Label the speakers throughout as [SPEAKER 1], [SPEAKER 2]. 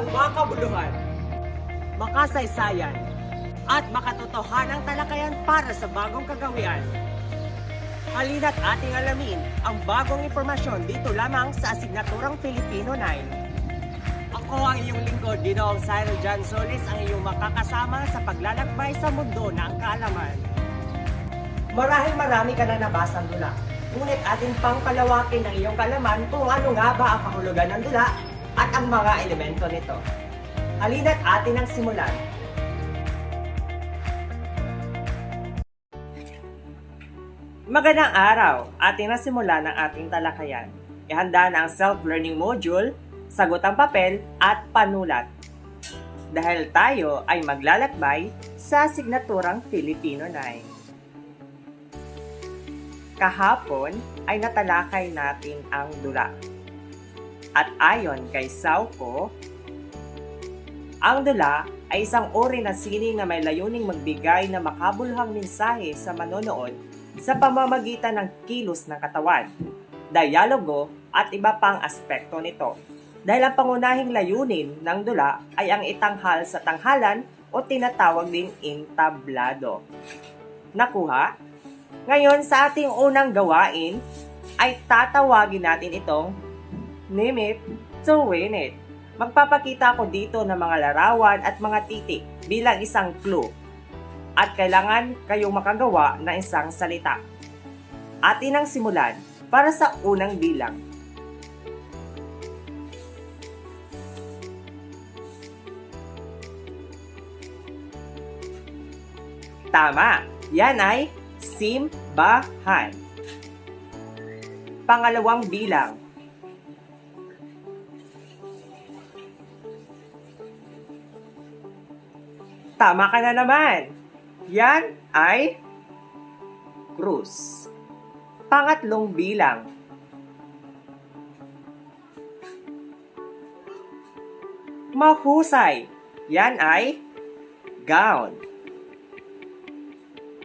[SPEAKER 1] makabuluhan, makasaysayan, at makatotohanang talakayan para sa bagong kagawian. Halina't ating alamin ang bagong impormasyon dito lamang sa Asignaturang Filipino 9. Ako ang iyong lingkod, Ginoong Cyril John Solis, ang iyong makakasama sa paglalakbay sa mundo ng kaalaman. Marahil marami ka na nabasang dula, ngunit ating pangpalawakin ang iyong kalaman kung ano nga ba ang kahulugan ng dula at ang mga elemento nito. Halina't atin ang simulan. Magandang araw! Ating nasimula ng ating talakayan. Ihanda na ang self-learning module, sagot ang papel at panulat. Dahil tayo ay maglalakbay sa signaturang Filipino 9. Kahapon ay natalakay natin ang dula. At ayon kay Sauko, ang dula ay isang uri ng sining na may layuning magbigay na makabuluhang mensahe sa manonood sa pamamagitan ng kilos ng katawan, dialogo at iba pang aspekto nito. Dahil ang pangunahing layunin ng dula ay ang itanghal sa tanghalan o tinatawag ding entablado. Nakuha? Ngayon sa ating unang gawain ay tatawagin natin itong name it to win it. Magpapakita ako dito ng mga larawan at mga titik bilang isang clue at kailangan kayong makagawa ng isang salita. Atin ang simulan para sa unang bilang. Tama! Yan ay simbahan. Pangalawang bilang. Tama ka na naman! Yan ay krus. Pangatlong bilang. Mahusay. Yan ay gown.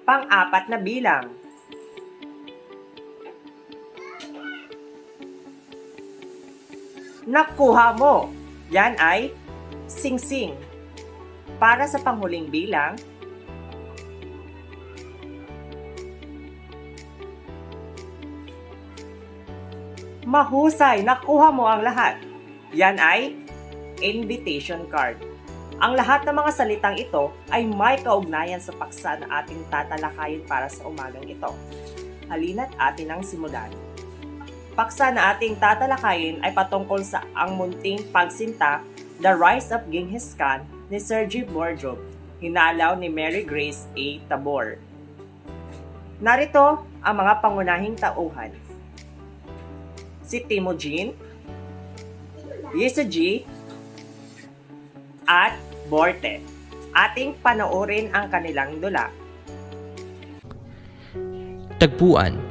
[SPEAKER 1] Pang-apat na bilang. Nakuha mo. Yan ay singsing. Para sa panghuling bilang, Mahusay, nakuha mo ang lahat. Yan ay invitation card. Ang lahat ng mga salitang ito ay may kaugnayan sa paksa na ating tatalakayin para sa umagang ito. Halina't atin ang simulan. Paksa na ating tatalakayin ay patungkol sa ang munting pagsinta The Rise of Genghis Khan ni Sergei Borjov, hinalaw ni Mary Grace A. Tabor. Narito ang mga pangunahing tauhan si Timujin, Yisuji, at Borte. Ating panoorin ang kanilang dula.
[SPEAKER 2] Tagpuan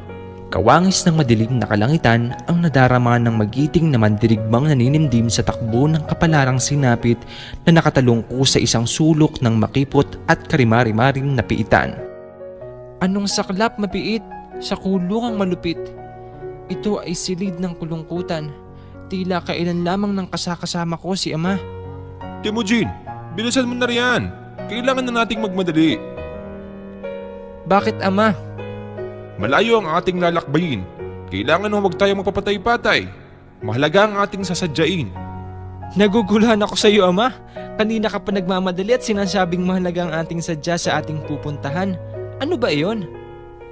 [SPEAKER 2] Kawangis ng madilim na kalangitan ang nadarama ng magiting na mandirigmang naninimdim sa takbo ng kapalarang sinapit na nakatalungko sa isang sulok ng makipot at karimari-maring napiitan. Anong saklap mapiit sa kulungang malupit? Ito ay silid ng kulungkutan. Tila kailan lamang ng kasakasama ko si ama.
[SPEAKER 3] Timujin, bilisan mo na riyan. Kailangan na nating magmadali.
[SPEAKER 2] Bakit ama?
[SPEAKER 3] Malayo ang ating lalakbayin. Kailangan na huwag tayo magpapatay-patay. Mahalaga ang ating sasadyain.
[SPEAKER 2] Naguguluhan ako sa iyo ama. Kanina ka pa nagmamadali at sinasabing mahalaga ang ating sadya sa ating pupuntahan. Ano ba iyon?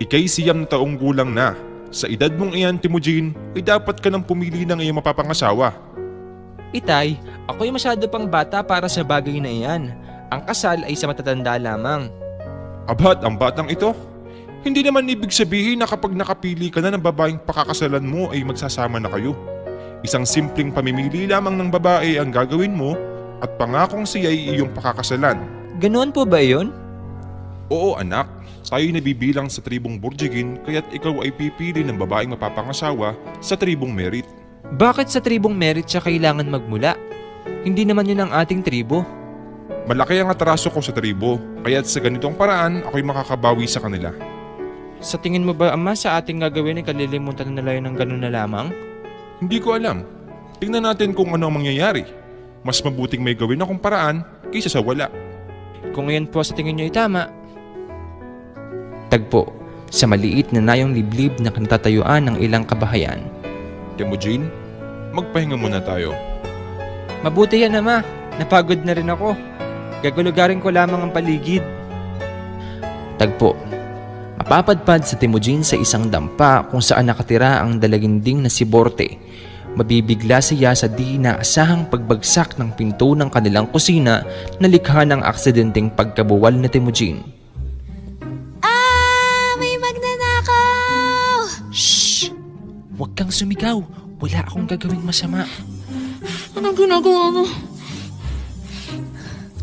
[SPEAKER 3] Ika'y siyam na taong gulang na. Sa edad mong iyan, Timujin, ay dapat ka nang pumili ng iyong mapapangasawa.
[SPEAKER 2] Itay, ako'y masyado pang bata para sa bagay na iyan. Ang kasal ay sa matatanda lamang.
[SPEAKER 3] Abat ang batang ito. Hindi naman ibig sabihin na kapag nakapili ka na ng babaeng pakakasalan mo ay magsasama na kayo. Isang simpleng pamimili lamang ng babae ang gagawin mo at pangakong siya ay iyong pakakasalan.
[SPEAKER 2] Ganoon po ba iyon?
[SPEAKER 3] Oo anak, tayo nabibilang sa tribong Borjigin kaya't ikaw ay pipili ng babaeng mapapangasawa sa tribong Merit.
[SPEAKER 2] Bakit sa tribong merit siya kailangan magmula? Hindi naman yun ang ating tribo.
[SPEAKER 3] Malaki ang atraso ko sa tribo, kaya't sa ganitong paraan ako'y makakabawi sa kanila.
[SPEAKER 2] Sa tingin mo ba ama sa ating gagawin ay kalilimutan na nila yun ng ganun na lamang?
[SPEAKER 3] Hindi ko alam. Tingnan natin kung ano ang mangyayari. Mas mabuting may gawin akong paraan kaysa sa wala.
[SPEAKER 2] Kung ngayon po sa tingin nyo ay tama. Tagpo, sa maliit na nayong liblib na kinatatayuan ng ilang kabahayan.
[SPEAKER 3] Temujin, magpahinga muna tayo.
[SPEAKER 2] Mabuti yan ama, napagod na rin ako. Gagulugarin ko lamang ang paligid. Tagpo, mapapadpad sa Timujin sa isang dampa kung saan nakatira ang dalaginding na si Borte. Mabibigla siya sa di inaasahang pagbagsak ng pinto ng kanilang kusina na likha ng aksidenteng pagkabuwal na Timujin.
[SPEAKER 4] Ah! May magnanakaw!
[SPEAKER 2] Shh! Huwag kang sumigaw. Wala akong gagawing masama.
[SPEAKER 4] Anong ginagawa mo?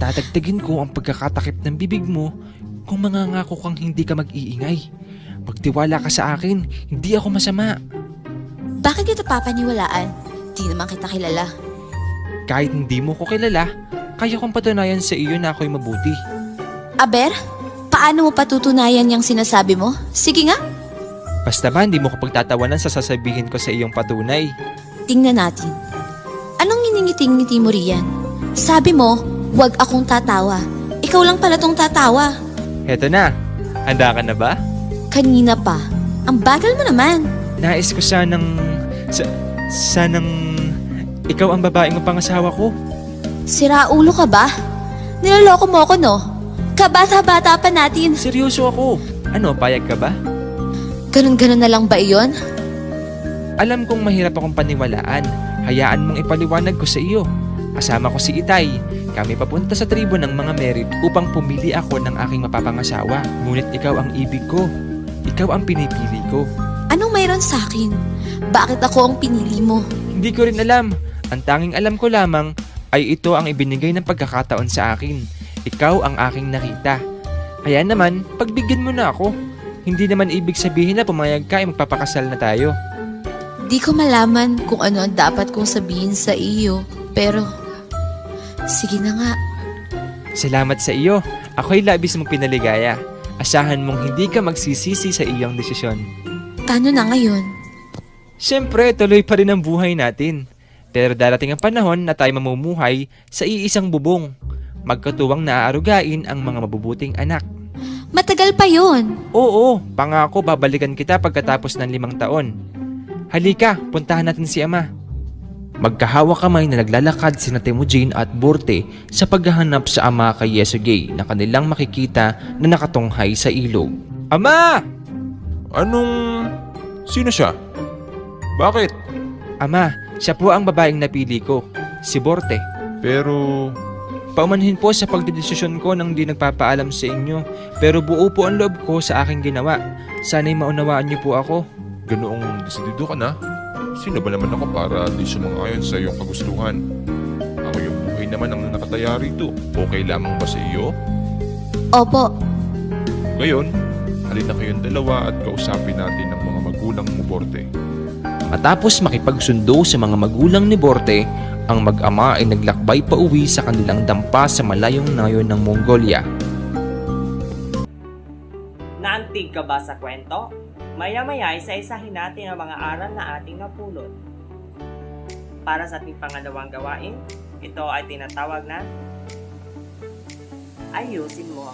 [SPEAKER 2] Tatagtagin ko ang pagkakatakip ng bibig mo kung mangangako kang hindi ka mag-iingay. Magtiwala ka sa akin, hindi ako masama.
[SPEAKER 4] Bakit kita papaniwalaan? Di naman kita kilala.
[SPEAKER 2] Kahit hindi mo ko kilala, kaya kong patunayan sa iyo na ako'y mabuti.
[SPEAKER 4] Aber, paano mo patutunayan yung sinasabi mo? Sige nga,
[SPEAKER 2] Basta ba hindi mo ko pagtatawanan sa sasabihin ko sa iyong patunay?
[SPEAKER 4] tingnan natin. Anong iningiting-ngiti mo riyan? Sabi mo, huwag akong tatawa. Ikaw lang pala tong tatawa.
[SPEAKER 2] Heto na, handa ka na ba?
[SPEAKER 4] Kanina pa. Ang bagal mo naman.
[SPEAKER 2] Nais ko sanang... Sa, sanang... Ikaw ang babaeng pangasawa ko.
[SPEAKER 4] Sira ulo ka ba? Niloloko mo ako, no? Kabata-bata pa natin.
[SPEAKER 2] Seryoso ako. Ano, payag ka ba?
[SPEAKER 4] Ganun-ganun na lang ba iyon?
[SPEAKER 2] Alam kong mahirap akong paniwalaan. Hayaan mong ipaliwanag ko sa iyo. Kasama ko si Itay. Kami papunta sa tribo ng mga merit upang pumili ako ng aking mapapangasawa. Ngunit ikaw ang ibig ko. Ikaw ang pinipili ko.
[SPEAKER 4] Anong mayroon sa akin? Bakit ako ang pinili mo?
[SPEAKER 2] Hindi ko rin alam. Ang tanging alam ko lamang ay ito ang ibinigay ng pagkakataon sa akin. Ikaw ang aking nakita. Kaya naman, pagbigyan mo na ako. Hindi naman ibig sabihin na pumayag ka ay magpapakasal na tayo.
[SPEAKER 4] Di ko malaman kung ano ang dapat kong sabihin sa iyo, pero... Sige na nga.
[SPEAKER 2] Salamat sa iyo. Ako'y labis mong pinaligaya. Asahan mong hindi ka magsisisi sa iyong desisyon.
[SPEAKER 4] Paano na ngayon?
[SPEAKER 2] Siyempre, tuloy pa rin ang buhay natin. Pero darating ang panahon na tayo mamumuhay sa iisang bubong. Magkatuwang naaarugain ang mga mabubuting anak.
[SPEAKER 4] Matagal pa yon.
[SPEAKER 2] Oo, pangako babalikan kita pagkatapos ng limang taon. Halika, puntahan natin si Ama. Magkahawak kamay na naglalakad sina Temujin at Borte sa paghahanap sa ama kay Yesugay na kanilang makikita na nakatunghay sa ilog. Ama!
[SPEAKER 3] Anong... Sino siya? Bakit?
[SPEAKER 2] Ama, siya po ang babaeng napili ko, si Borte.
[SPEAKER 3] Pero...
[SPEAKER 2] Paumanhin po sa pagdedesisyon ko nang di nagpapaalam sa inyo, pero buo po ang loob ko sa aking ginawa. Sana'y maunawaan niyo po ako.
[SPEAKER 3] Ganoong desidido ka na? Sino ba naman ako para di sumangayon sa iyong kagustuhan? Ako yung buhay naman ang nakataya rito. Okay lamang ba sa iyo?
[SPEAKER 4] Opo,
[SPEAKER 3] Ngayon, halina kayong dalawa at kausapin natin ang mga magulang mo, Borte.
[SPEAKER 2] Matapos makipagsundo sa mga magulang ni Borte, ang mag-ama ay naglakbay pa uwi sa kanilang dampa sa malayong nayon ng Mongolia.
[SPEAKER 1] Naantig ka ba sa kwento? Maya-maya isa-isahin natin ang mga aral na ating napulot. Para sa ating pangalawang gawain, ito ay tinatawag na ayusin mo.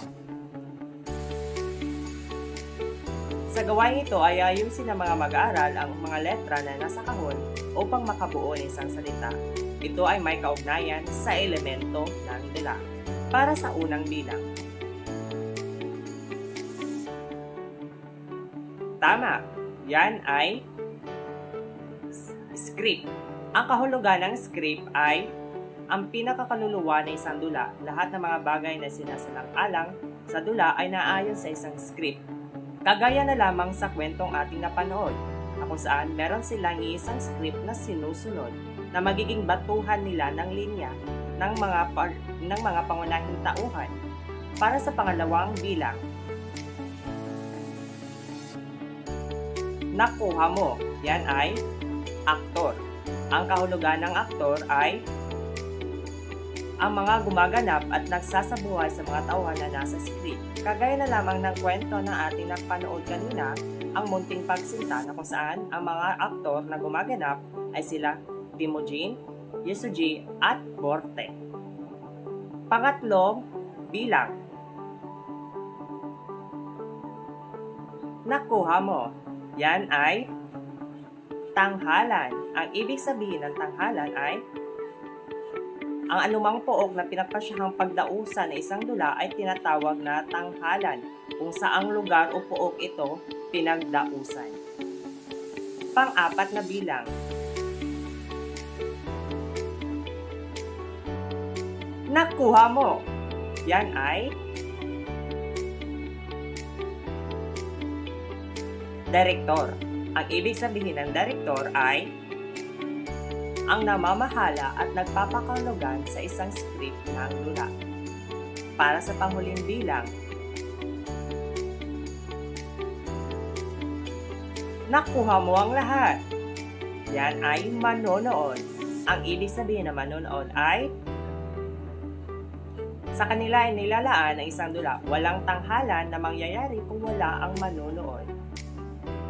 [SPEAKER 1] Sa gawain ito ay ayusin ng mga mag-aaral ang mga letra na nasa kahon upang makabuo ng isang salita. Ito ay may kaugnayan sa elemento ng dila. Para sa unang bilang, Tama. Yan ay script. Ang kahulugan ng script ay ang pinakakaluluwa ng isang dula. Lahat ng mga bagay na sinasalang-alang sa dula ay naayon sa isang script. Kagaya na lamang sa kwentong ating napanood, na kung saan meron silang isang script na sinusunod na magiging batuhan nila ng linya ng mga par- ng mga pangunahing tauhan. Para sa pangalawang bilang, nakuha mo. Yan ay aktor. Ang kahulugan ng aktor ay ang mga gumaganap at nagsasabuhay sa mga tauhan na nasa script. Kagaya na lamang ng kwento na ating napanood kanina, ang munting pagsinta na kung saan ang mga aktor na gumaganap ay sila Timujin, Yesuji at Borte. Pangatlong bilang. Nakuha mo. Yan ay tanghalan. Ang ibig sabihin ng tanghalan ay ang anumang pook na pinagpasyahang pagdausan ng isang dula ay tinatawag na tanghalan kung saang lugar o pook ito pinagdausan. Pang-apat na bilang. Nakuha mo. Yan ay Direktor. Ang ibig sabihin ng direktor ay ang namamahala at nagpapakahulugan sa isang script ng dula. Para sa panghuling bilang, nakuha mo ang lahat. Yan ay manonood. Ang ibig sabihin ng manonood ay sa kanila ay nilalaan ang isang dula. Walang tanghalan na mangyayari kung wala ang manonood.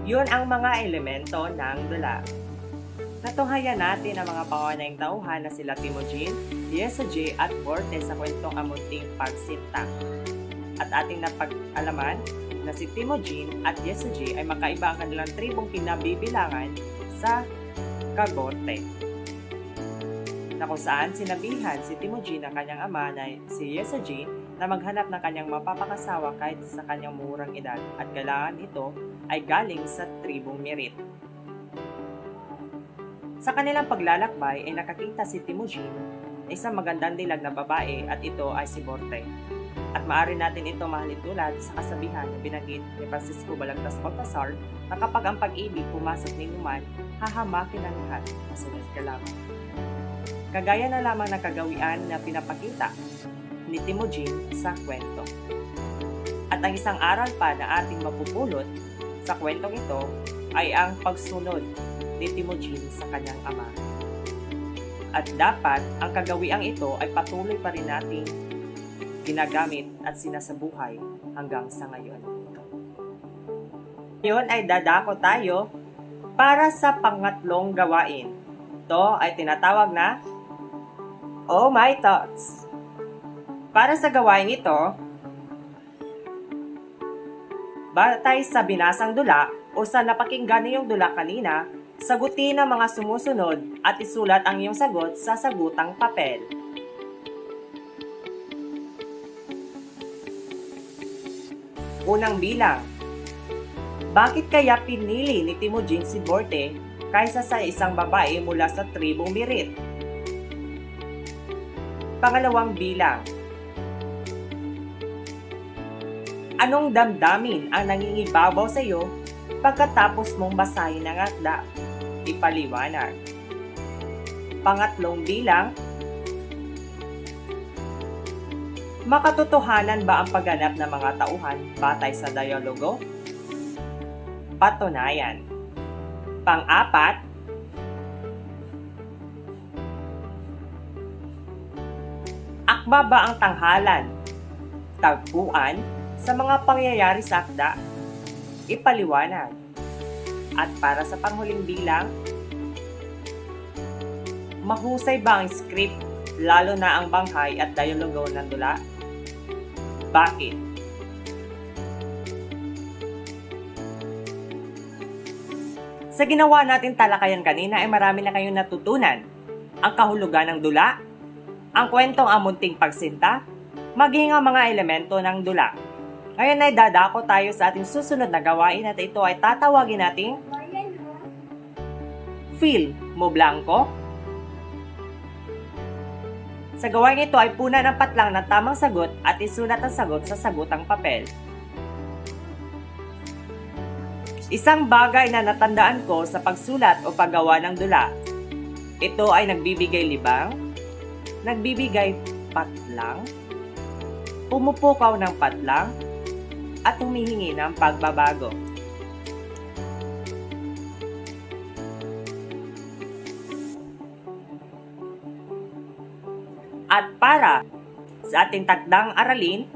[SPEAKER 1] Yun ang mga elemento ng dula. Natunghayan natin ang mga pangunahing tauhan na sila Timojin, Yesoji at Borte sa kwentong amunting pagsinta. At ating napag-alaman na si Timojin at Yesoji ay makaiba ang kanilang tribong pinabibilangan sa Kagote. Na kung saan sinabihan si Timojin ng kanyang ama na si Yesoji na maghanap ng kanyang mapapakasawa kahit sa kanyang murang edad at kailangan ito ay galing sa tribong Merit. Sa kanilang paglalakbay ay nakakita si Timujin isang magandang dilag na babae at ito ay si Borte. At maaari natin ito mahalin tulad sa kasabihan na binanggit ni Francisco Balagtas Baltasar na kapag ang pag-ibig pumasok ni Numan, hahamakin ang lahat, masunod ka lamang. Kagaya na lamang ng kagawian na pinapakita ni Timujin sa kwento. At ang isang aral pa na ating mapupulot sa kwentong ito ay ang pagsunod ni Timujin sa kanyang ama. At dapat ang kagawiang ito ay patuloy pa rin nating ginagamit at sinasabuhay hanggang sa ngayon. Ngayon ay dadako tayo para sa pangatlong gawain. Ito ay tinatawag na Oh My Thoughts. Para sa gawain ito, batay sa binasang dula o sa napakinggan niyong dula kanina, sagutin ang mga sumusunod at isulat ang iyong sagot sa sagutang papel. Unang bilang. Bakit kaya pinili ni Timujin si Borte kaysa sa isang babae mula sa tribong Birit? Pangalawang bilang. Anong damdamin ang nangingibabaw sa iyo pagkatapos mong basahin ang akda? Ipaliwanag. Pangatlong bilang. Makatotohanan ba ang pagganap ng mga tauhan batay sa dialogo? Patunayan. Pang-apat, akma ba ang tanghalan, tagpuan sa mga pangyayari sa akda? Ipaliwanag. At para sa panghuling bilang, mahusay ba ang script lalo na ang banghay at dialogo ng dula? Bakit? Sa ginawa natin talakayan kanina ay marami na kayong natutunan. Ang kahulugan ng dula, ang kwentong amunting pagsinta, maging ang mga elemento ng dula. Ngayon ay dadako tayo sa ating susunod na gawain at ito ay tatawagin nating Feel mo blanco? Sa gawain ito ay puna ng patlang ng tamang sagot at isulat ang sagot sa sagutang papel. Isang bagay na natandaan ko sa pagsulat o paggawa ng dula. Ito ay nagbibigay libang, nagbibigay patlang, pumupukaw ng patlang, at humihingi ng pagbabago. At para sa ating takdang aralin,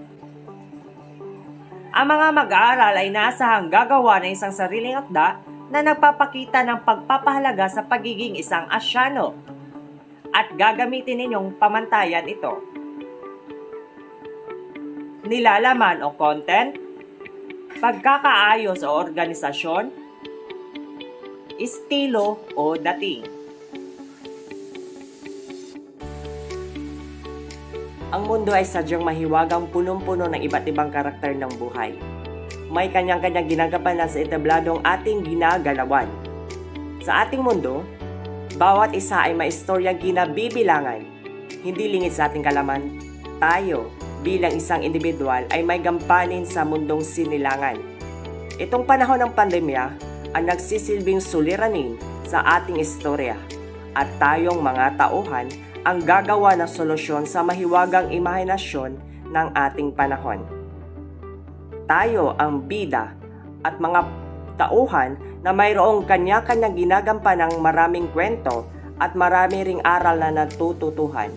[SPEAKER 1] ang mga mag-aaral ay naasahang gagawa ng isang sariling akda na nagpapakita ng pagpapahalaga sa pagiging isang asyano. at gagamitin ninyong pamantayan ito. Nilalaman o content, pagkakaayos o organisasyon, estilo o dating. Ang mundo ay sadyang mahiwagang punong-puno ng iba't ibang karakter ng buhay. May kanyang-kanyang ginagampanan sa etabladong ating ginagalawan. Sa ating mundo, bawat isa ay may istoryang ginabibilangan. Hindi lingid sa ating kalaman, tayo bilang isang individual ay may gampanin sa mundong sinilangan. Itong panahon ng pandemya ang nagsisilbing suliranin sa ating istorya at tayong mga tauhan ang gagawa ng solusyon sa mahiwagang imahinasyon ng ating panahon. Tayo ang bida at mga tauhan na mayroong kanya-kanyang ginagampan ng maraming kwento at marami ring aral na natututuhan.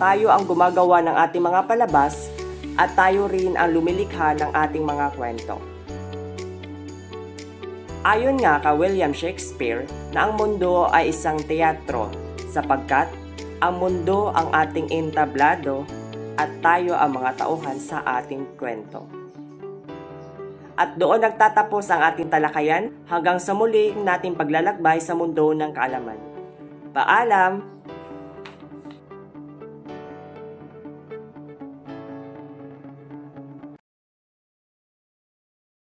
[SPEAKER 1] Tayo ang gumagawa ng ating mga palabas at tayo rin ang lumilikha ng ating mga kwento. Ayon nga ka William Shakespeare na ang mundo ay isang teatro sapagkat ang mundo ang ating entablado at tayo ang mga tauhan sa ating kwento. At doon nagtatapos ang ating talakayan hanggang sa muli nating paglalakbay sa mundo ng kaalaman. Paalam!